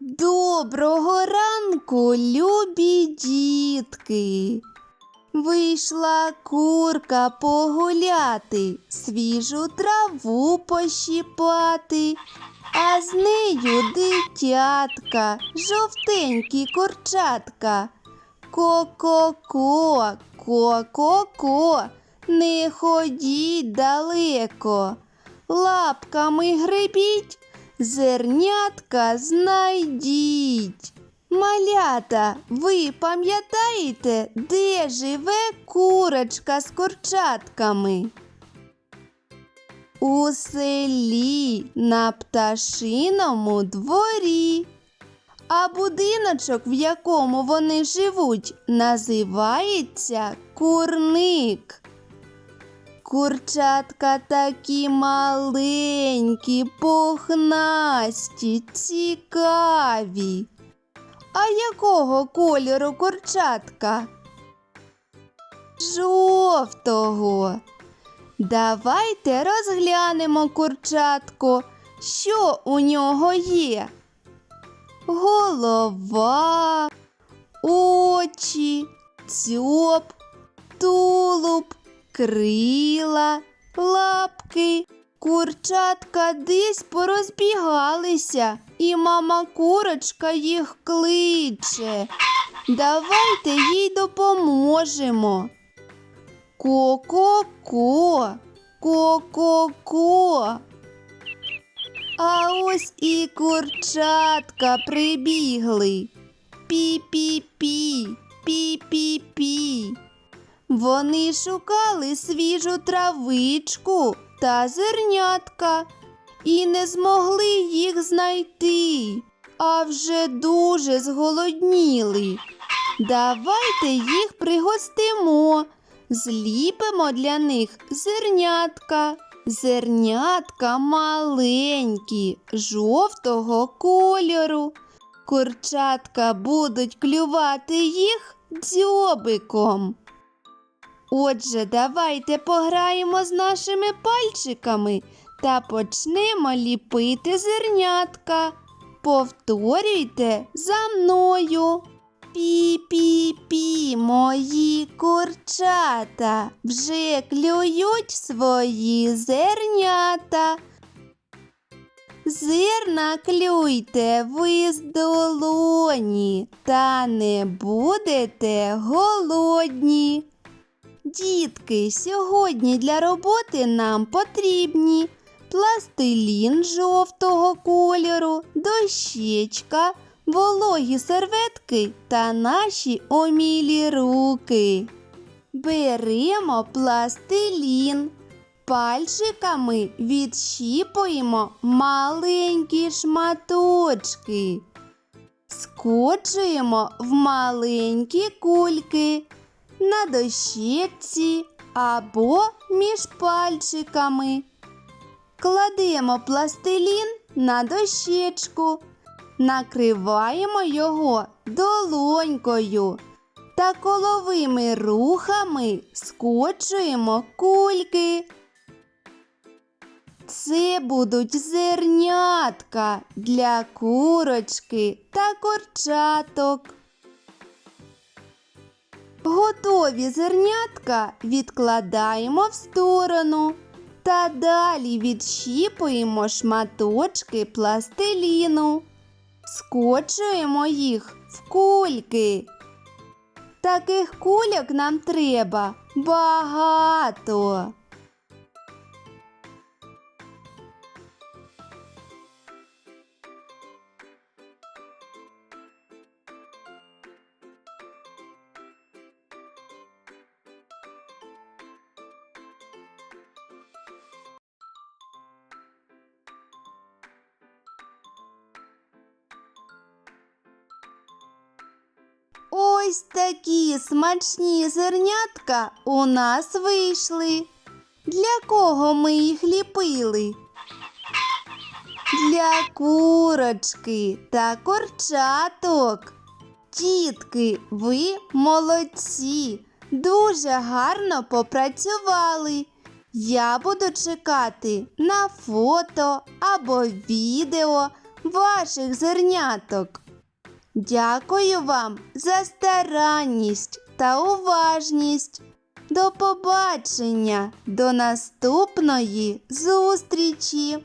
Доброго ранку, любі дітки. Вийшла курка погуляти, свіжу траву пощіпати, а з нею дитятка, жовтенькі курчатка. Ко-ко-ко, ко-ко-ко, не ходіть далеко. Лапками гребіть, зернятка знайдіть. Малята, ви пам'ятаєте, де живе курочка з курчатками? У селі на пташиному дворі. А будиночок, в якому вони живуть, називається курник. Курчатка такі маленькі, пухнасті, цікаві. А якого кольору курчатка? Жовтого. Давайте розглянемо курчатко, що у нього є. Голова, очі, дзьоб, тулуб, крила, лапки. Курчатка десь порозбігалися, і мама курочка їх кличе. Давайте їй допоможемо. Ко-ко-ко, ко-ко-ко. А ось і курчатка прибігли. Пі-пі-пі, пі-пі-пі. Вони шукали свіжу травичку та зернятка і не змогли їх знайти, а вже дуже зголодніли. Давайте їх пригостимо, зліпимо для них зернятка. Зернятка маленькі, жовтого кольору. Курчатка будуть клювати їх дзьобиком. Отже, давайте пограємо з нашими пальчиками та почнемо ліпити зернятка. Повторюйте за мною. Пі-пі-пі, мої курчата вже клюють свої зернята. Зерна клюйте ви з долоні, та не будете голодні. Дітки, сьогодні для роботи нам потрібні пластилін жовтого кольору, дощечка, вологі серветки та наші омілі руки. Беремо пластилін. Пальчиками відщіпуємо маленькі шматочки. Скочуємо в маленькі кульки на дощечці або між пальчиками. Кладемо пластилін на дощечку, накриваємо його долонькою та коловими рухами скочуємо кульки. Це будуть зернятка для курочки та курчаток. Готові зернятка відкладаємо в сторону та далі відщіпуємо шматочки пластиліну. Скочуємо їх в кульки. Таких кульок нам треба багато. Ось такі смачні зернятка у нас вийшли. Для кого ми їх ліпили? Для курочки та курчаток. Тітки, ви молодці, дуже гарно попрацювали. Я буду чекати на фото або відео ваших зерняток. Дякую вам за старанність та уважність. До побачення, до наступної зустрічі!